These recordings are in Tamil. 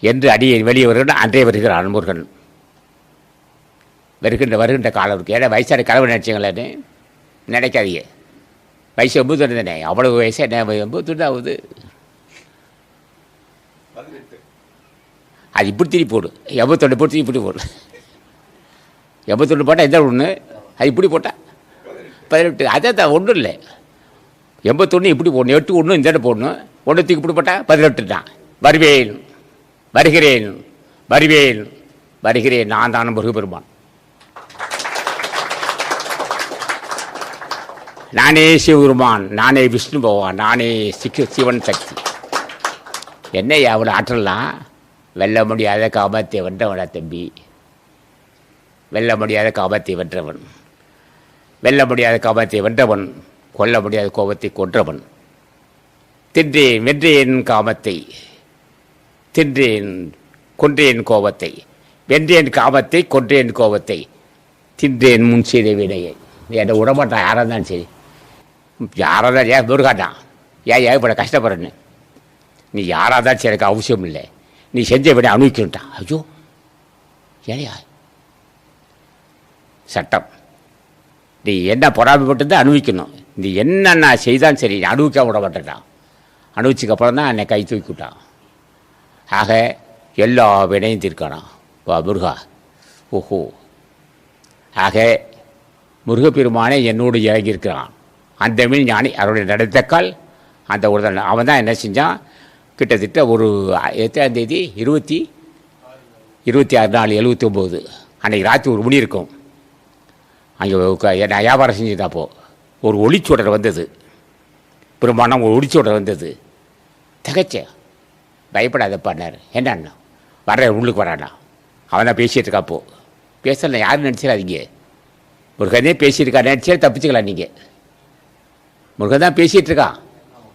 என்று அடியை வெளியே வருகின்ற அன்றே வருகிறான் முருகன் வருகின்ற வருகின்ற காலம் இருக்கு. ஏன்னா வயசான கனவு நினச்சிங்களேன்னு நினைக்காதீங்க. வயசு எண்பத்தொன்று தானே? அவ்வளவு வயசு என்ன எண்பத்தொன்று ஆகுது. அது இப்படி திருப்பி போடு. எண்பத்தொன்று போட்டு இப்படி போடு. எண்பத்தொன்று போட்டால் எந்த ஒன்று அது இப்படி போட்டா? பதினெட்டு. அதே தான் ஒன்றும் இல்லை. எண்பத்தொன்று இப்படி போடணும். எட்டு ஒன்று இந்த போடணும். ஒன்று தூக்கி இப்படி போட்டால் பதினெட்டு தான். வருவேன். வருகிறேன் வருவேன் வருகிறேன். நான் தான் முருகப்பெருமான். நானே சிவபெருமான் நானே விஷ்ணு பகவான் நானே சிக்கு சிவன் சக்தி. என்ன அவ்வளோ ஆற்றலாம் வெல்ல முடியாத காபத்தை வென்றவனா தம்பி. வெல்ல முடியாத காபத்தை வென்றவன். வெல்ல முடியாத காபத்தை வென்றவன் கொல்ல முடியாத கோபத்தை கொன்றவன். தின்றேன் வென்றேன் காமத்தை தின்றேன் கொன்றேன் கோபத்தை. வென்றேன் காமத்தை கொன்றேன் கோபத்தை. தின்றேன் முன் செய்த வினையை. என்னை விடமாட்டான் யாராக இருந்தாலும் சரி. யாராக தான் ஏன் முருகாட்டான்? ஏன் ஏகப்பட கஷ்டப்படுறேன்னு? நீ யாராக தான் சரி எனக்கு அவசியம் இல்லை. நீ செஞ்ச விட அனுபவிக்கணுட்டான் ஐயோ ஏயா சட்டம். நீ என்ன பொறாமைப்பட்டு தான் அனுபவிக்கணும். நீ என்னென்ன செய்தாலும் சரி நீ அனுபவிக்க விட மாட்டேட்டான் அனுபவிச்சுக்கப்புறம் தான் என்னை கை தூக்கி விட்டான். ஆக எல்லா வினையும் தீர்க்கணும் வா முருகா. ஓஹோ. ஆக முருகப்பெருமானே என்னோடு இறங்கியிருக்கிறான். அந்த மீன் ஞானி அவருடைய நடத்தக்கால் அந்த ஒரு அவன் தான் என்ன செஞ்சான்? கிட்டத்தட்ட ஒரு எத்தனாம் தேதி? இருபத்தி இருபத்தி ஆறு நாலு எழுபத்தி ஒம்பது அன்றைக்கி ராத்திரி ஒரு மணி இருக்கும். அங்கே நான் வியாபாரம் செஞ்சுருந்தப்போ ஒரு ஒளிச்சுடர் வந்தது. பெரும்பாலும் ஒரு ஒளிச்சுடர் வந்தது. தகச்சேன் பயப்படாதப்பான்னார் என்னண்ணா வர்ற உள்ளுக்கு வரானா? அவன் தான் பேசிகிட்டு இருக்காப்போ பேசல யாரும் நினச்சிடாதீங்க. முருகனே பேசியிருக்கா நினச்சே தப்பிச்சுக்கலாம் நீங்கள் முருகன் தான் பேசிகிட்டு இருக்கான்.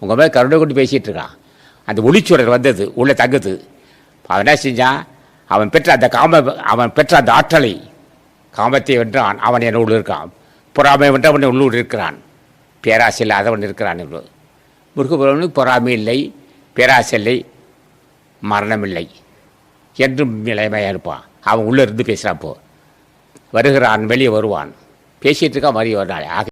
உங்கள் மேலே கருணை கொண்டு பேசிகிட்டு இருக்கான். அந்த ஒளிச்சுடர் வந்தது உள்ளே தங்குது. அவன் என்ன செஞ்சான்? அவன் பெற்ற அந்த காம அவன் பெற்ற அந்த ஆற்றலை காமத்தை வென்றான். அவன் என்னோடு இருக்கான். பொறாமை வென்றவன் உள்ளூர் இருக்கிறான். பேராசை இல்லாதவன் இருக்கிறான் என்று முருகபுரவனுக்கு பொறாமை இல்லை பேராசை இல்லை. மரணமில்லை. என்றும் நிலைமையாக இருப்பான். அவன் உள்ளே இருந்து பேசுகிறான் போ. வருகிறான் வெளியே வருவான். பேசிகிட்டு இருக்கான் மறிய ஒரு நாள். ஆக